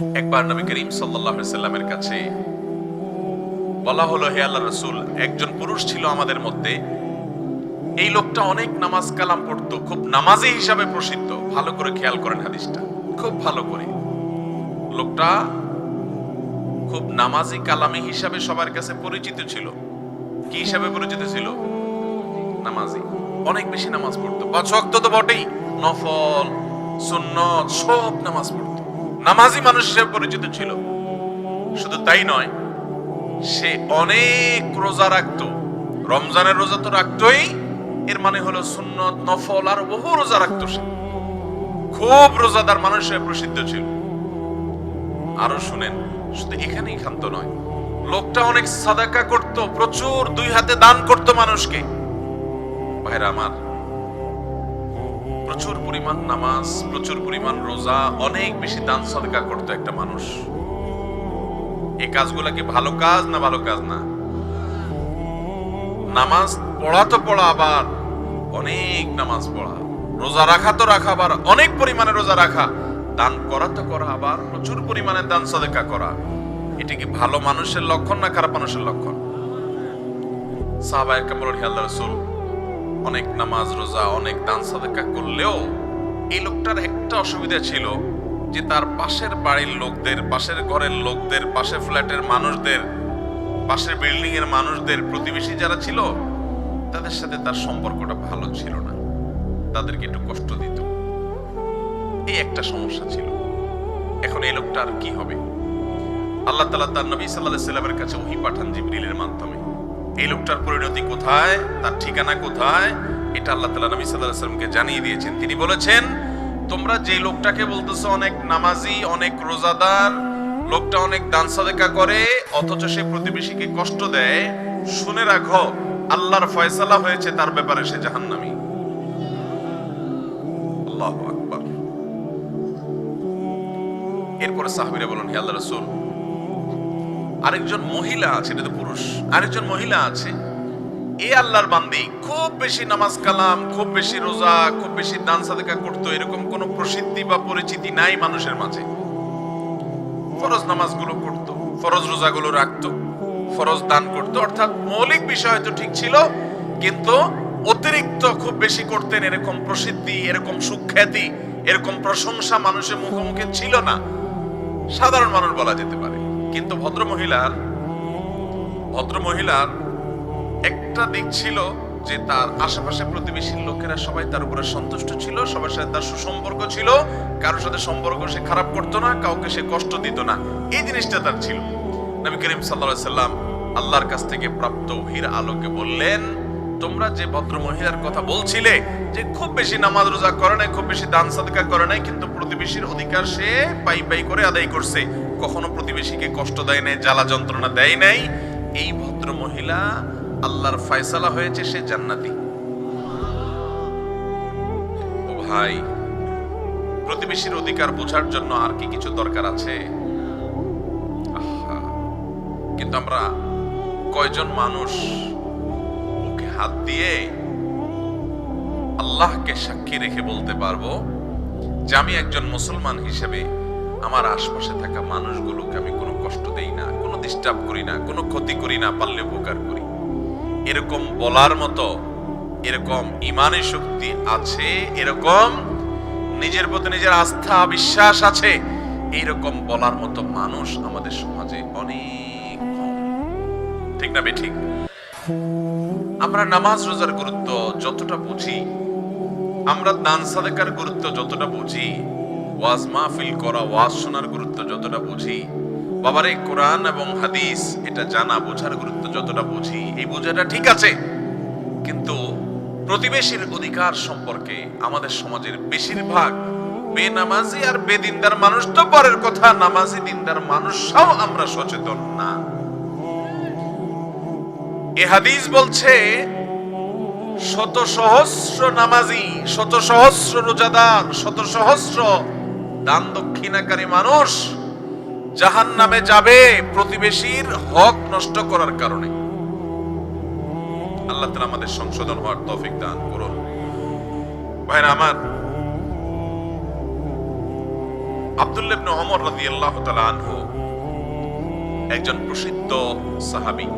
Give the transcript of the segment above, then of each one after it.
একবার নবী করিম সাল্লামের কাছে বলা হলো, হে আল্লাহ রাসূল, একজন পুরুষ ছিল আমাদের মধ্যে। এই লোকটা অনেক নামাজ কালাম পড়তো, খুব নামাজি হিসাবে প্রসিদ্ধ। ভালো করে খেয়াল করেন হাদিসটা। খুব ভালো করে। লোকটা খুব নামাজি কালামি হিসাবে সবার কাছে পরিচিত ছিল। কি হিসাবে পরিচিত ছিল? নামাজি। অনেক বেশি নামাজ পড়তো। পাঁচ তো বটেই। নফল, সুন্নত, সব নামাজ পড়তো। নামাজি মানুষ হিসেবে পরিচিত ছিল। শুধু তাই নয়, সে অনেক রোজা রাখতো। রমজানের রোজা তো রাখতোই, এর মানে হলো সুন্নত, নফল, আর বহু রোজা রাখতো সে। খুব রোজাদার মানুষ হিসেবে প্রসিদ্ধ ছিল। আরও শুনেন, শুধু এখানেই ক্ষান্ত নয়, লোকটা অনেক সাদাকা করত, প্রচুর দুই হাতে দান করত মানুষকে। ভাইরা আমার প্রচুর পরিমাণ নামাজ, প্রচুর পরিমাণ রোজা, অনেক বেশি দান সাদকা করতো একটা মানুষ। এই কাজগুলা কি ভালো কাজ না ভালো কাজ না? নামাজ পড়া তো পড়া আবার, অনেক নামাজ পড়া। রোজা রাখা তো রাখা আবার, অনেক পরিমাণে রোজা রাখা। দান করা তো করা আবার, প্রচুর পরিমাণে দান সাদেকা করা। এটা কি ভালো মানুষের লক্ষণ না খারাপ মানুষের লক্ষণ? সাহাবায়ে কামরুল আল্লাহ রাসূল অনেক নামাজ, রোজা, অনেক দান, সাদেকা করলেও এই লোকটার একটা অসুবিধা ছিল যে তার পাশের বাড়ির লোকদের, পাশের ঘরের লোকদের, পাশের ফ্ল্যাটের মানুষদের, পাশের বিল্ডিং এর মানুষদের, প্রতিবেশী যারা ছিল, তাদের সাথে তার সম্পর্কটা ভালো ছিল না। তাদেরকে একটু কষ্ট দিত। এই একটা সমস্যা ছিল। এখন এই লোকটা আর কি হবে? আল্লাহ তালা তার নবী সাল্লাহ সাল্লামের কাছে ওহি পাঠান জিবরিলের মাধ্যমে। এই লোকটার পরিণতি কোথায়? তার ঠিকানা কোথায়? এটা আল্লাহ তালা নবী সাল্লাহ সাল্লামকে জানিয়ে দিয়েছেন। তিনি বলেছেন, তোমরা যে লোকটাকে বলতেছো অনেক নামাজি, অনেক রোজাদার, লোকটা অনেক দান সাদেকা করে, অথচ সে প্রতিবেশীকে কষ্ট দেয়, শুনে রাখো, আল্লাহর ফয়সালা হয়েছে, তার ব্যাপারে সে জাহান্নামী। আল্লাহু এরপরে সাহাবীরা বলেন হে আল্লাহ রাসূল আরেকজন মহিলা আছে, এটা তো পুরুষ। আরেকজন মহিলা আছে, এ আল্লাহর বান্দি, খুব বেশি নামাজ কালাম, খুব বেশি রোজা, খুব বেশি দান সাদেকা করতো, এরকম কোনো প্রসিদ্ধি বা পরিচিতি নাই মানুষের মাঝে। ফরজ নামাজগুলো করতো, ফরজ রোজাগুলো রাখতো, ফরজ দান করতো, অর্থাৎ মৌলিক বিষয় তো ঠিক ছিল, কিন্তু অতিরিক্ত খুব বেশি করতেন, এরকম প্রসিদ্ধি, এরকম সুখ্যাতি, এরকম প্রশংসা মানুষের মুখে মুখে ছিল না। সাধারণ মানুষ বলা যেতে পারে। কিন্তু ভদ্র মহিলার ভদ্র মহিলার একটা দিক ছিল যে তার আশেপাশে প্রতিবেশীর লোকেরা সবাই তার উপরে সন্তুষ্ট ছিল, সবার সাথে তার সুসম্পর্ক ছিল। কারোর সাথে সম্পর্ক সে খারাপ করতো না, কাউকে সে কষ্ট দিত না। এই জিনিসটা তার ছিল। নবী করিম সাল্লাল্লাহু সাল্লাম আল্লাহর কাছ থেকে প্রাপ্ত ওহির আলোকে বললেন, তোমরা যে ভদ্র মহিলার কথা বলছিলে, যে খুব বেশি নামাজ রোজা করে নাই, খুব বেশি দান সাদকা করে নাই, কিন্তু প্রতিবেশীর অধিকার সে পাই পাই করে আদায় করছে। কখনো প্রতিবেশীকে কষ্ট দেয় নাই, জ্বালা যন্ত্রণা দেয় নাই, এই ভদ্র মহিলা আল্লাহর ফয়সালা হয়েছে, সে জান্নাতি। ও ভাই, প্রতিবেশীর অধিকার বোঝার জন্য আর কি কিছু দরকার আছে? কিন্তু আমরা কয়জন মানুষ ওকে হাত দিয়ে আল্লাহকে সাক্ষী রেখে বলতে পারব যে আমি একজন মুসলমান হিসেবে আমার আশপাশে থাকা মানুষগুলোকে আমি কোনো কষ্ট দেই না, কোনো ডিস্টার্ব করি না, কোনো ক্ষতি করি না, পারলে উপকার করি। এরকম বলার মতো, এরকম ইমানি শক্তি আছে, এরকম নিজের প্রতি নিজের আস্থা, বিশ্বাস আছে, এইরকম বলার মতো মানুষ আমাদের সমাজে অনেক ঠিক না বেঠিক আমরা নামাজ রোজার গুরুত্ব যতটা বুঝি, আমরা দান সাদেকার গুরুত্ব যতটা বুঝি ওয়াজ মাহফিল করা, ওয়াজ শোনার গুরুত্ব যতটা বুঝি। বাবারে, কোরআন এবং হাদিস, এটা জানা, বোঝার গুরুত্ব যতটা বুঝি, এই বোঝাটা ঠিক আছে। কিন্তু প্রতিবেশীর অধিকার সম্পর্কে আমাদের সমাজের বেশিরভাগ বেনামাজি আর বেদিনদার মানুষ তো পরের কথা, নামাজি দিনদার মানুষরাও আমরা সচেতন না। এ হাদিস বলছে, শত সহস্র নামাজি, শত সহস্র রোজাদার, শত সহস্র দান দক্ষিণাকারী মানুষ জাহান নামে যাবে প্রতিবেশীর হক নষ্ট করার কারণে। আল্লাহ তালা আমাদের সংশোধন হওয়ার তৌফিক দান করুন। ভাইরা আমার আব্দুল্লাহ ইবনে ওমর রাদিয়াল্লাহু তাআলা আনহু একজন প্রসিদ্ধ সাহাবী।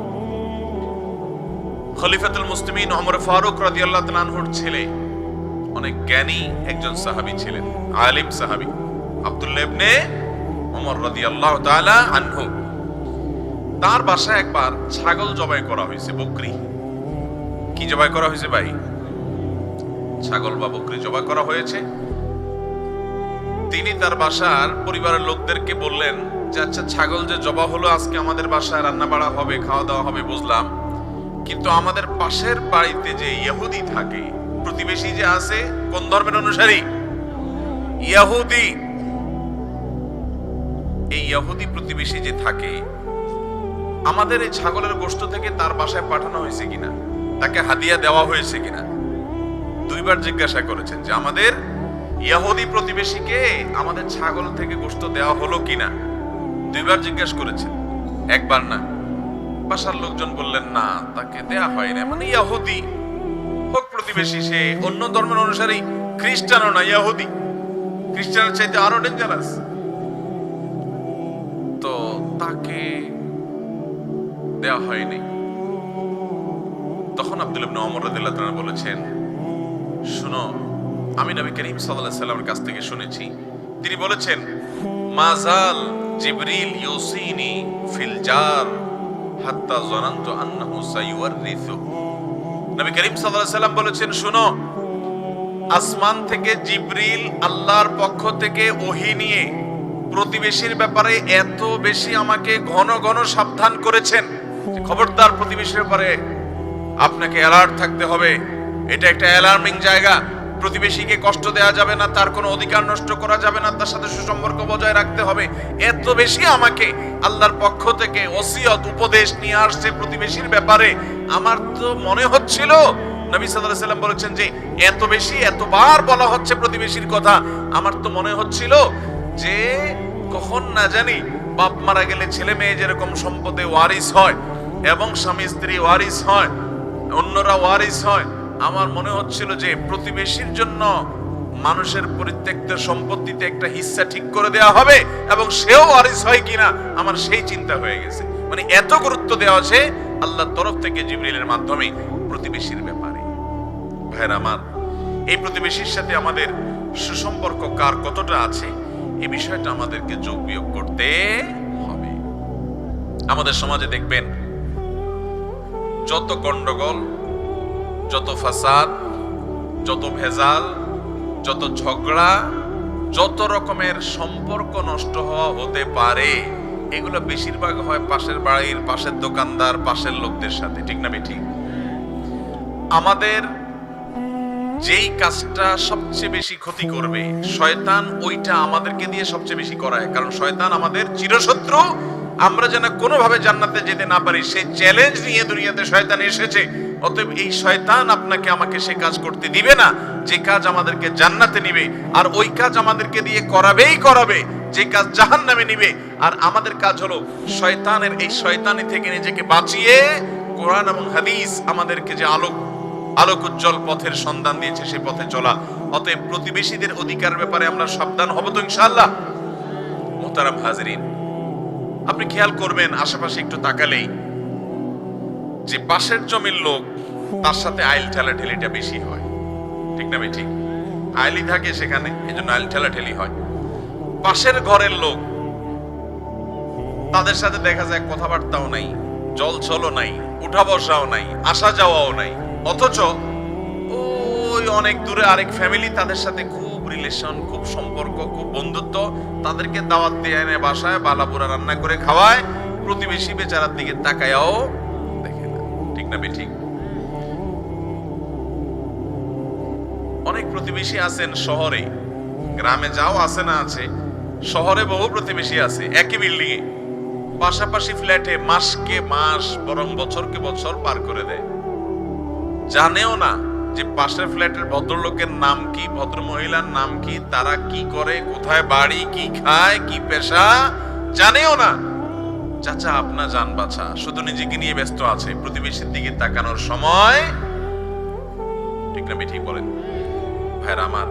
খলিফাতুল মুসলিমিন ওমর ফারুক রাদিয়াল্লাহু তাআলা আনহুর ছেলে, অনেক জ্ঞানী একজন সাহাবী ছিলেন, আলিম সাহাবী। আব্দুল্লাহ ইবনে আনহু। তার বাসায় একবার ছাগল জবাই করা হয়েছে বকরি। কি জবাই করা হয়েছে ভাই? ছাগল বা বকরি জবাই করা হয়েছে। তিনি তার বাসার পরিবারের লোকদেরকে বললেন, যে আচ্ছা ছাগল যে জবা হলো, আজকে আমাদের বাসায় রান্না বাড়া হবে খাওয়া দাওয়া হবে, বুঝলাম। কিন্তু আমাদের পাশের বাড়িতে যে ইহুদি থাকে, প্রতিবেশী যে আছে, কোন ধর্মের অনুসারী? ইহুদি। এই ইহুদি প্রতিবেশী যে থাকে, আমাদের এই ছাগলের গোশত থেকে তার বাসায় পাঠানো হয়েছে কিনা? তাকে হাদিয়া দেওয়া হয়েছে কিনা? দুইবার জিজ্ঞাসা করেছেন যে আমাদের ইহুদি প্রতিবেশীকে আমাদের ছাগল থেকে গোশত দেওয়া হলো কিনা? দুইবার জিজ্ঞেস করেছেন। একবার না। বাসার লোকজন বললেন, না, তাকে দেয়া হয় না মানে ইহুদি হোক প্রতিবেশী, সে অন্য ধর্মের অনুসারে, খ্রিস্টানও না, ইহুদি। খ্রিস্টানের চাইতে আরও ডেঞ্জারাস দেওয়া হয়নি। তখন আব্দুল ইবনে ওমর রাদিয়াল্লাহু বলেছেন, শুনো, আমি নবী করিম সাল্লাল্লাহু আলাইহি কাছ থেকে শুনেছি। তিনি বলেছেন মাজাল জিবরিল ইউসিনি ফিল জার হাত্তা জানান্তু আন্নাহু সাইওয়ারিসু নবী করিম সাল্লাল্লাহু আলাইহি বলেছেন, শুনো, আসমান থেকে জিবরিল আল্লাহর পক্ষ থেকে ওহি নিয়ে প্রতিবেশীর ব্যাপারে এত বেশি আমাকে ঘন ঘন সাবধান করেছেন। খবরদার প্রতিবেশীর ব্যাপারে আপনাকে অ্যালার্ট থাকতে হবে। এটা একটা অ্যালার্মিং জায়গা। প্রতিবেশীকে কষ্ট দেওয়া যাবে না, তার কোনো অধিকার নষ্ট করা যাবে না, তার সাথে সুসম্পর্ক বজায় রাখতে হবে। এত বেশি আমাকে আল্লাহর পক্ষ থেকে ওসিয়ত, উপদেশ নিয়ে আসছে প্রতিবেশীর ব্যাপারে। আমার তো মনে হচ্ছিল, নবী আলাইহি সাল্লাম বলেছেন যে, এত বেশি, এতবার বলা হচ্ছে প্রতিবেশীর কথা। আমার তো মনে হচ্ছিল যে, কখন না জানি বাপ মারা গেলে ছেলে মেয়ে যেরকম সম্পদে ওয়ারিস হয় এবং স্বামী স্ত্রী ওয়ারিস হয়, অন্যরা ওয়ারিস হয়। আমার মনে হচ্ছিল যে প্রতিবেশীর জন্য মানুষের পরিত্যক্ত সম্পত্তিতে একটা হিস্সা ঠিক করে দেওয়া হবে এবং সেও ওয়ারিস হয় কিনা আমার সেই চিন্তা হয়ে গেছে। মানে এত গুরুত্ব দেওয়া আছে আল্লাহর তরফ থেকে জিবরিলের মাধ্যমে প্রতিবেশীর ব্যাপারে। ভাইয়ের আমার, এই প্রতিবেশীর সাথে আমাদের সুসম্পর্ক কার কতটা আছে, এই বিষয়টা আমাদেরকে যোগ বিয়োগ করতে হবে। আমাদের সমাজে দেখবেন যত গন্ডগোল, যত ফাসাদ, যত ভেজাল, যত ঝগড়া, যত রকমের সম্পর্ক নষ্ট হওয়া হতে পারে, এগুলো বেশিরভাগ হয় পাশের বাড়ির, পাশের দোকানদার, পাশের লোকদের সাথে, ঠিক না ঠিক আমাদের যেই কাজটা সবচেয়ে বেশি ক্ষতি করবে, শয়তান ওইটা আমাদেরকে দিয়ে সবচেয়ে বেশি করায়, কারণ শয়তান আমাদের চিরশত্রু আমরা যেন কোনোভাবে জান্নাতে যেতে না পারি, সেই চ্যালেঞ্জ নিয়ে দুনিয়াতে শয়তান এসেছে। অতএব এই শয়তান আপনাকে আমাকে সে কাজ করতে দিবে না, যে কাজ আমাদেরকে জান্নাতে নিবে, আর ওই কাজ আমাদেরকে দিয়ে করাবেই করাবে, যে কাজ জাহান নামে নিবে। আর আমাদের কাজ হলো শয়তানের, এই শয়তানি থেকে নিজেকে বাঁচিয়ে কোরআন এবং হাদিস আমাদেরকে যে আলোক আলোক উজ্জ্বল পথের সন্ধান দিয়েছে, সে পথে চলা। অতএব প্রতিবেশীদের অধিকার ব্যাপারে আমরা সাবধান হব তো ইনশাআল্লাহ। মোহতারাম হাজরিন। আপনি খেয়াল করবেন, আশেপাশে একটু তাকালেই যে পাশের জমির লোক তার সাথে আইল ঠেলা ঠেলিটা বেশি হয়। ঠিক না ঠিক আইলি থাকে সেখানে এই জন্য আইল ঠেলা ঠেলি হয়। পাশের ঘরের লোক তাদের সাথে দেখা যায় কথাবার্তাও নাই জল ছলও নাই, উঠা বসাও নাই, আসা যাওয়াও নাই। অথচ ওই অনেক দূরে আরেক ফ্যামিলি তাদের সাথে খুব রিলেশন খুব সম্পর্ক, খুব বন্ধুত্ব, তাদেরকে দাওয়াত দিয়ে এনে বাসায় বালাপুরা রান্না করে খাওয়ায়, প্রতিবেশী বেচারার দিকে তাকায়াও দেখে না। ঠিক না ঠিক অনেক প্রতিবেশী আছেন শহরে। গ্রামে যাও, আছে না আছে। শহরে বহু প্রতিবেশী আছে, একই বিল্ডিং এ। পাশাপাশি ফ্ল্যাটে মাসকে মাস, বরং বছরকে বছর পার করে দেয়। জানেও না যে পাশের ফ্ল্যাটের ভদ্রলোকের নাম কি ভদ্র মহিলার নাম কি, তারা কি করে, কোথায় বাড়ি, কি খায়, কি পেশা, জানেও না। চাচা, আপনা জান বাছা, শুধু নিজেকে নিয়ে ব্যস্ত আছে, প্রতিবেশীর দিকে তাকানোর সময়। ঠিক না ঠিক বলেন। ভাইরা আমার।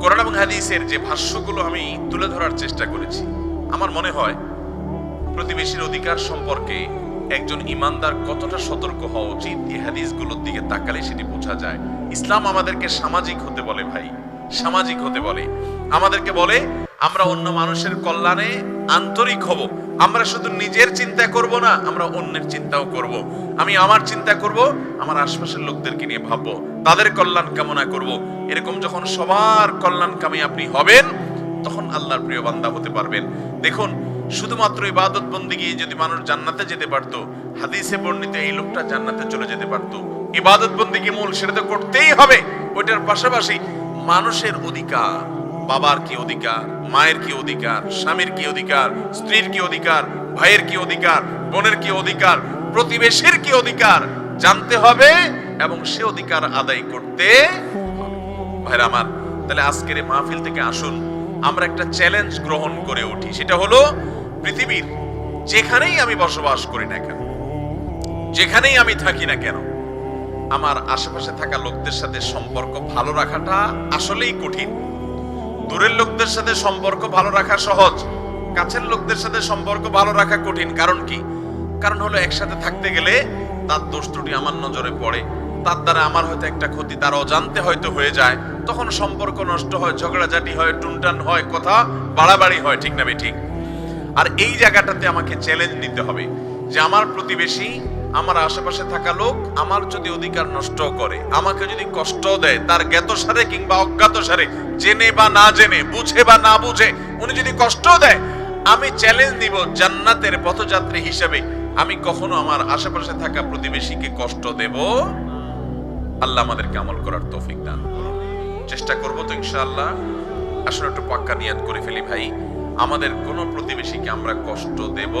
কোরআন এবং হাদিসের যে ভাষ্যগুলো আমি তুলে ধরার চেষ্টা করেছি, আমার মনে হয় প্রতিবেশীর অধিকার সম্পর্কে একজন ইমানদার কতটা সতর্ক হওয়া উচিত? এই হাদিসগুলোর দিকে তাকালে সেটি বোঝা যায়। ইসলাম আমাদেরকে সামাজিক হতে বলে ভাই। সামাজিক হতে বলে। আমাদেরকে বলে, আমরা অন্য মানুষের কল্যাণে আন্তরিক হব। আমরা শুধু নিজের চিন্তা করব না, আমরা অন্যের চিন্তাও করব। আমি আমার চিন্তা করব, আমার আশপাশের লোকদেরকে নিয়ে ভাববো, তাদের কল্যাণ কামনা করব। এরকম যখন সবার কল্যাণ কামী আপনি হবেন, তখন আল্লাহর প্রিয় বান্দা হতে পারবেন। দেখুন শুধুমাত্র ইবাদত বন্দিগি যদি মানুষ জান্নাতে যেতে পারতো, হাদিসে বর্ণিত এই লোকটা জান্নাতে চলে যেতে পারতো। ইবাদত বন্দিগি মূল? সেটা তো করতেই হবে। ওইটার পাশাপাশি মানুষের অধিকার, বাবার কি অধিকার, মায়ের কি অধিকার, স্বামীর কি অধিকার, স্ত্রীর কি অধিকার, ভাইয়ের কি অধিকার, বোনের কি অধিকার, প্রতিবেশীর কি অধিকার জানতে হবে এবং সে অধিকার আদায় করতে ভাইরা আমার, তাহলে আজকের মাহফিল থেকে আসুন। আমরা একটা চ্যালেঞ্জ গ্রহণ করে উঠি। সেটা হলো পৃথিবীর যেখানেই আমি বসবাস করি না কেন, যেখানেই আমি থাকি না কেন, আমার আশেপাশে থাকা লোকদের সাথে সম্পর্ক ভালো রাখাটা আসলেই কঠিন। দূরের লোকদের সাথে সম্পর্ক ভালো রাখা সহজ, কাছের লোকদের সাথে সম্পর্ক ভালো রাখা কঠিন। কারণ কি? কারণ হলো একসাথে থাকতে গেলে তার দোষ ত্রুটি আমার নজরে পড়ে। তার দ্বারা আমার হয়তো একটা ক্ষতি, তার অজান্তে হয়তো হয়ে যায়। তখন সম্পর্ক নষ্ট হয়, ঝগড়াঝাটি হয়, টুনটান হয়, কথা বাড়াবাড়ি হয়, ঠিক না ঠিক? আর এই জায়গাটাতে আমাকে চ্যালেঞ্জ নিতে হবে যে আমার প্রতিবেশী, আমার আশেপাশে থাকা লোক আমার যদি অধিকার নষ্ট করে, আমাকে যদি কষ্ট দেয়, তার জ্ঞাত সারে কিংবা অজ্ঞাত সারে জেনে বা না জেনে, বুঝে বা না বুঝে, উনি যদি কষ্ট দেয়, আমি চ্যালেঞ্জ নিব জান্নাতের পথযাত্রী হিসেবে। আমি কখনো আমার আশেপাশে থাকা প্রতিবেশীকে কষ্ট দেব? আল্লাহ আমাদেরকে আমল করার তৌফিক দান চেষ্টা করব তো ইনশাআল্লাহ। আসলে একটু পাক্কা নিয়াত করে ফেলি ভাই। আমাদের কোনো প্রতিবেশীকে আমরা কষ্ট দেব?